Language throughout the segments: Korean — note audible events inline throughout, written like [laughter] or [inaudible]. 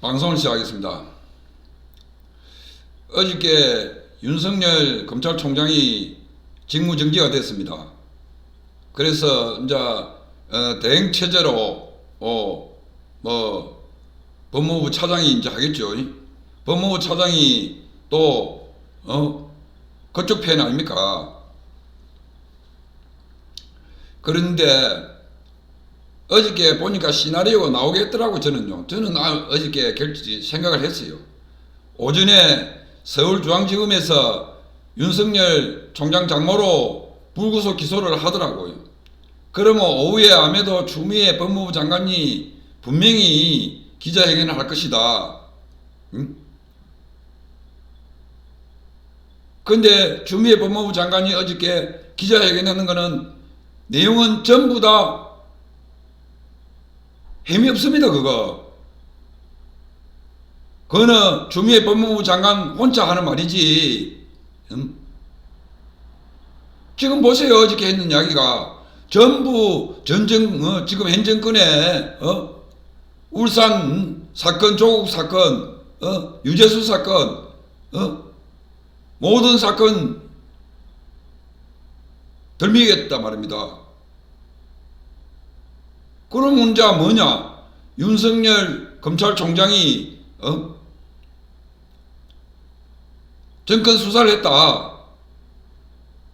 방송을 시작하겠습니다. 어저께 윤석열 검찰총장이 직무정지가 됐습니다. 그래서 이제 어, 대행 체제로 어, 뭐 법무부 차장이 이제 하겠죠. 법무부 차장이 또 어, 그쪽 편 아닙니까? 그런데 어저께 보니까 시나리오가 나오겠더라고 저는요. 저는 아, 어저께 결지 생각을 했어요. 오전에 서울중앙지검에서 윤석열 총장 장모로 불구속 기소를 하더라고요. 그러면 오후에 아무래도 추미애 법무부 장관이 분명히 기자회견을 할 것이다. 응? 근데 추미애 법무부 장관이 어저께 기자회견하는 거는 내용은 전부 다 햄이 없습니다, 그거. 그거는 주미애 법무부 장관 혼자 하는 말이지. 음? 지금 보세요, 어저께 했는 이야기가. 전부 전정, 어, 지금 현 정권에, 어? 울산 사건, 조국 사건, 어? 유재수 사건, 어? 모든 사건 덜미겠다 말입니다. 그런 문제가 뭐냐? 윤석열 검찰총장이 어? 정권 수사를 했다.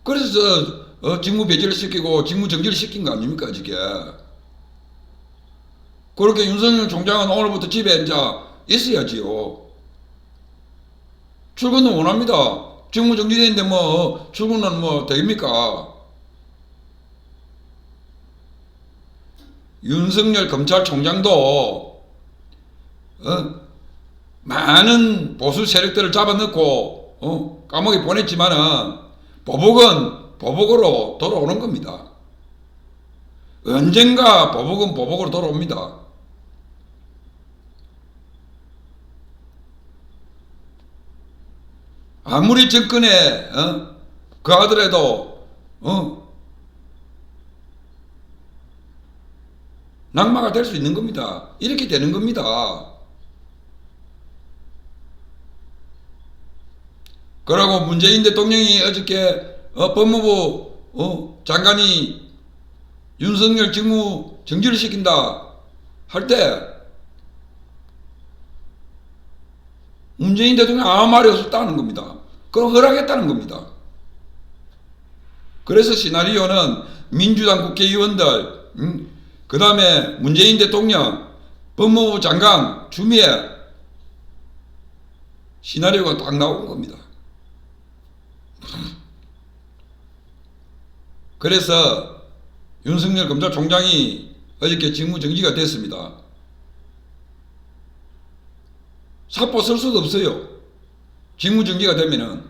그래서 어, 직무 배제를 시키고 직무 정지를 시킨 거 아닙니까 지게? 그렇게 윤석열 총장은 오늘부터 집에 이제 있어야지요. 출근은 원합니다. 직무 정지되는데 뭐 출근은 뭐 됩니까? 윤석열 검찰총장도 어? 많은 보수 세력들을 잡아넣고 어? 감옥에 보냈지만은 보복은 보복으로 돌아오는 겁니다. 언젠가 보복은 보복으로 돌아옵니다. 아무리 정권에 어? 그 하더라도 어? 낙마가 될 수 있는 겁니다. 이렇게 되는 겁니다. 그러고 문재인 대통령이 어저께 어, 법무부 어, 장관이 윤석열 직무 정지를 시킨다 할 때 문재인 대통령 아무 말이 없었다는 겁니다. 그럼 허락했다는 겁니다. 그래서 시나리오는 민주당 국회의원들 음, 그 다음에 문재인 대통령, 법무부 장관, 주미애 시나리오가 딱 나온 겁니다. 그래서 윤석열 검찰총장이 어저께 직무 정지가 됐습니다. 사포 쓸 수도 없어요. 직무 정지가 되면은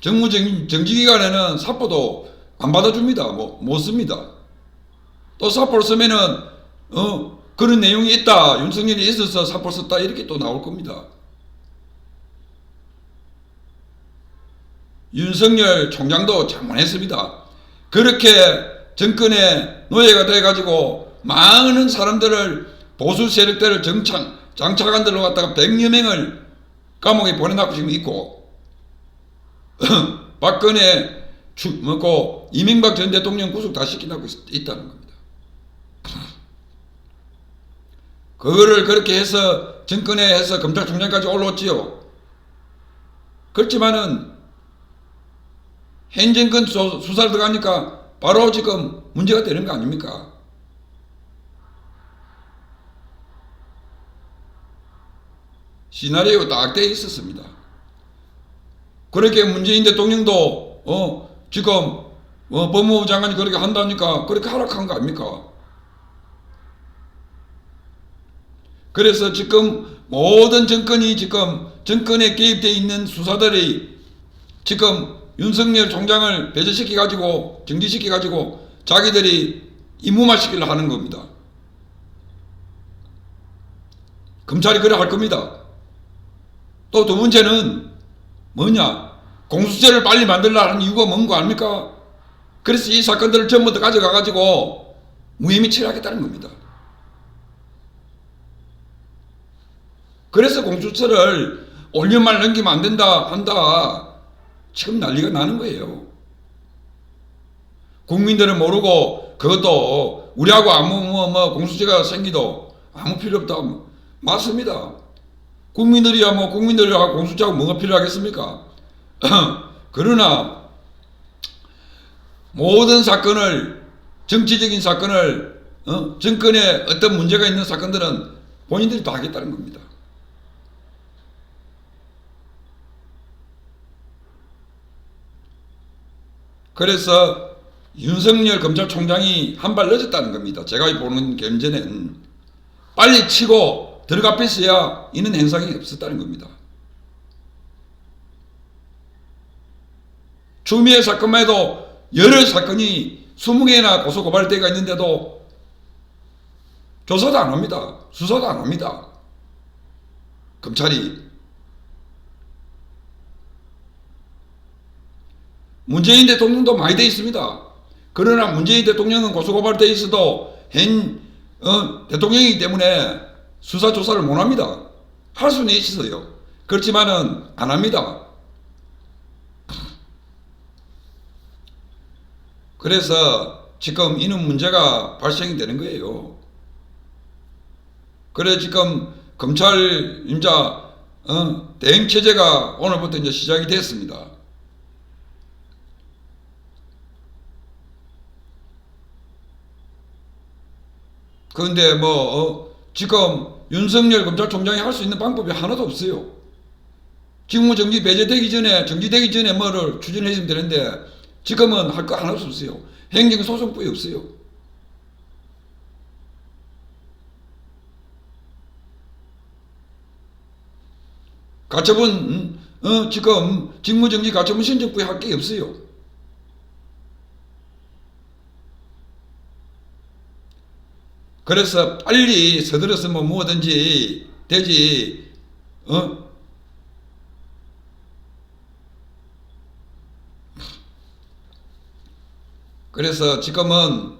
직무 정지 기간에는 사포도 안 받아줍니다. 뭐, 못 씁니다. 또 사포를 쓰면은, 어, 그런 내용이 있다. 윤석열이 있어서 사포를 썼다. 이렇게 또 나올 겁니다. 윤석열 총장도 장관했습니다. 그렇게 정권의 노예가 돼가지고 많은 사람들을 보수 세력들을 정착, 장차관들로 갖다가 100여 명을 감옥에 보내놓고 지금 있고, [laughs] 박근혜 추, 뭐고 이명박 전 대통령 구속 다 시키라고 있, 다는 겁니다. 그거를 그렇게 해서 정권에 해서 검찰총장까지 올라왔지요. 그렇지만은 현 정권 수, 수사를 들어가니까 바로 지금 문제가 되는 거 아닙니까? 시나리오 딱 돼 있었습니다. 그렇게 문재인 대통령도 어 지금 어, 법무부 장관이 그렇게 한다니까 그렇게 하락한 거 아닙니까? 그래서 지금 모든 정권이 지금 정권에 개입되어 있는 수사들이 지금 윤석열 총장을 배제시켜 가지고 정지시켜 가지고 자기들이 임무만 시키려 하는 겁니다. 검찰이 그래 할 겁니다. 또 두 번째는 뭐냐? 공수처를 빨리 만들라 하는 이유가 뭔 거 아닙니까? 그래서 이 사건들을 전부 다 가져가가지고 무혐의 처리하겠다는 겁니다. 그래서 공수처를 올년만 넘기면 안 된다 한다 지금 난리가 나는 거예요. 국민들은 모르고 그것도 우리하고 아무 뭐, 뭐 공수처가 생기도 아무 필요 없다 맞습니다. 국민들이야 뭐 국민들이야 공수처하고 뭐가 필요하겠습니까? [clears throat] 그러나 모든 사건을 정치적인 사건을 어? 정권에 어떤 문제가 있는 사건들은 본인들이 다 하겠다는 겁니다. 그래서 윤석열 검찰총장이 한 발 늦었다는 겁니다. 제가 보는 견제는 빨리 치고 들어가 뺐어야 이런 현상이 없었다는 겁니다. 추미애 사건만 해도 여러 사건이 20개나 고소고발대가 있는데도 조사도 안 합니다. 수사도 안 합니다. 검찰이. 문재인 대통령도 많이 돼 있습니다. 그러나 문재인 대통령은 고소고발돼 있어도 현 어, 대통령이기 때문에 수사 조사를 못 합니다. 할 수는 있어요. 그렇지만은 안 합니다. 그래서 지금 이런 문제가 발생이 되는 거예요. 그래 지금 검찰 임자 어, 대행 체제가 오늘부터 이제 시작이 됐습니다. 그런데 뭐 어, 지금 윤석열 검찰총장이 할 수 있는 방법이 하나도 없어요. 직무 정지 배제되기 전에 정지되기 전에 뭐를 추진했으면 되는데 지금은 할 거 하나도 없어요. 행정소송법이 없어요. 가처분 음, 어, 지금 직무정지 가처분 신청부에 할 게 없어요. 그래서 빨리 서둘러서 뭐 뭐든지 되지 어? 그래서 지금은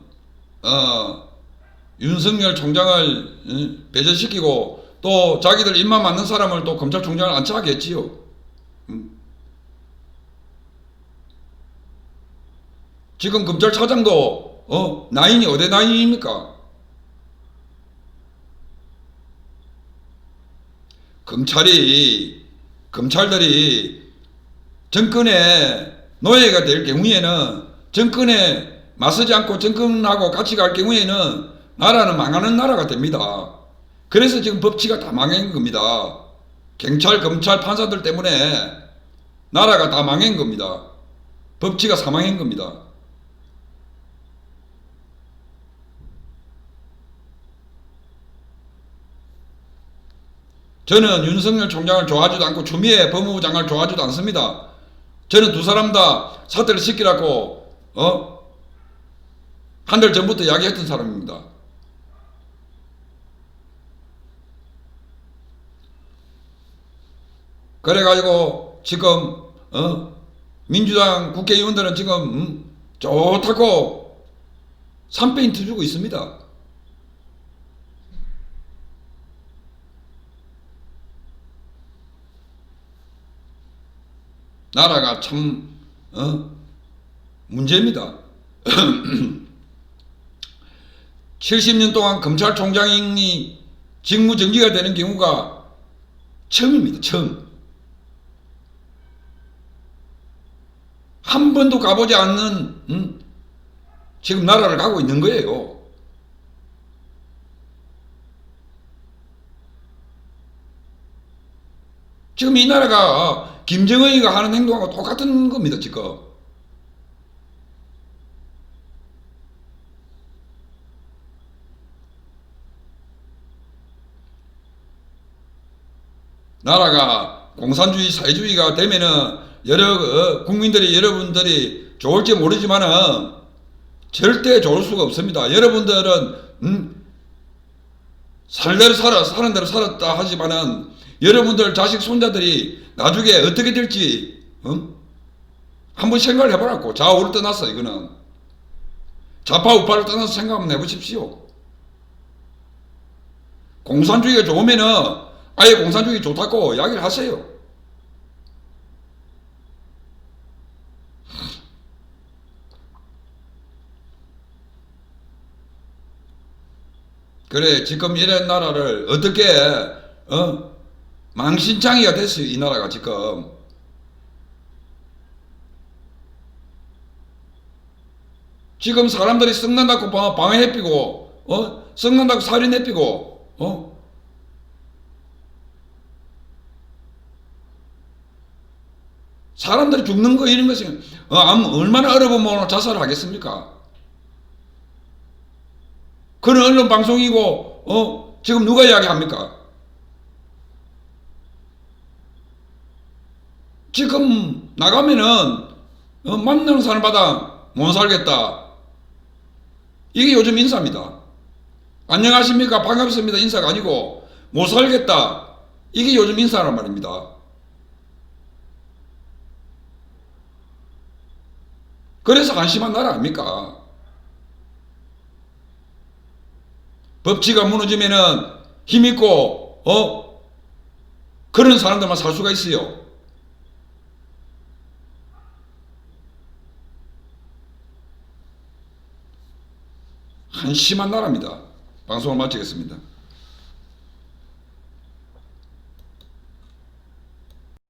어, 윤석열 총장을 어, 배제시키고 또 자기들 입만 맞는 사람을 또 검찰총장을 안착하겠지요. 음. 지금 검찰차장도 어, 나인이 어디 나인입니까? 검찰이 검찰들이 정권의 노예가 될 경우에는 정권에 맞서지 않고 정권하고 같이 갈 경우에는 나라는 망하는 나라가 됩니다. 그래서 지금 법치가 다 망한 겁니다. 경찰, 검찰, 판사들 때문에 나라가 다 망한 겁니다. 법치가 사망한 겁니다. 저는 윤석열 총장을 좋아하지도 않고 추미애 법무부 장관을 좋아하지도 않습니다. 저는 두 사람 다 사퇴를 시키라고 어? 한 달 전부터 이야기했던 사람입니다. 그래가지고 지금 어? 민주당 국회의원들은 지금 음? 좋다고 삼페인트 주고 있습니다. 나라가 참 어? 문제입니다. [clears throat] 70년 동안 검찰총장이 직무정지가 되는 경우가 처음입니다. 처음. 한 번도 가보지 않는 음? 지금 나라를 가고 있는 거예요. 지금 이 나라가 김정은이가 하는 행동하고 똑같은 겁니다, 지금. 나라가 공산주의 사회주의가 되면은 여러 어, 국민들이 여러분들이 좋을지 모르지만은 절대 좋을 수가 없습니다. 여러분들은 음, 살 대로 살아 사는 대로 살았다 하지만은 여러분들 자식 손자들이 나중에 어떻게 될지 어? 한번 생각을 해보라고 좌우를 떠나서 이거는 좌파 우파를 떠나서 생각 한번 해보십시오. 공산주의가 좋으면은 아예 공산주의 좋다고 이야기를 하세요. 그래 지금 이런 나라를 어떻게 어? 망신창이가 됐어요 이 나라가 지금. 지금 사람들이 썩는다고 방- 방해해피고 어? 썩는다고 살인해피고 어 사람들이 죽는 거 이런 것이 어, 얼마나 어려우면 자살을 하겠습니까? 그런 언론 방송이고 어 지금 누가 이야기합니까? 지금 나가면은 어, 만나는 사람마다 못 살겠다. 이게 요즘 인사입니다. 안녕하십니까 반갑습니다 인사가 아니고 못 살겠다. 이게 요즘 인사란 말입니다. 그래서 한심한 나라 아닙니까? 법치가 무너지면은 힘있고, 어? 그런 사람들만 살 수가 있어요. 한심한 나라입니다. 방송을 마치겠습니다.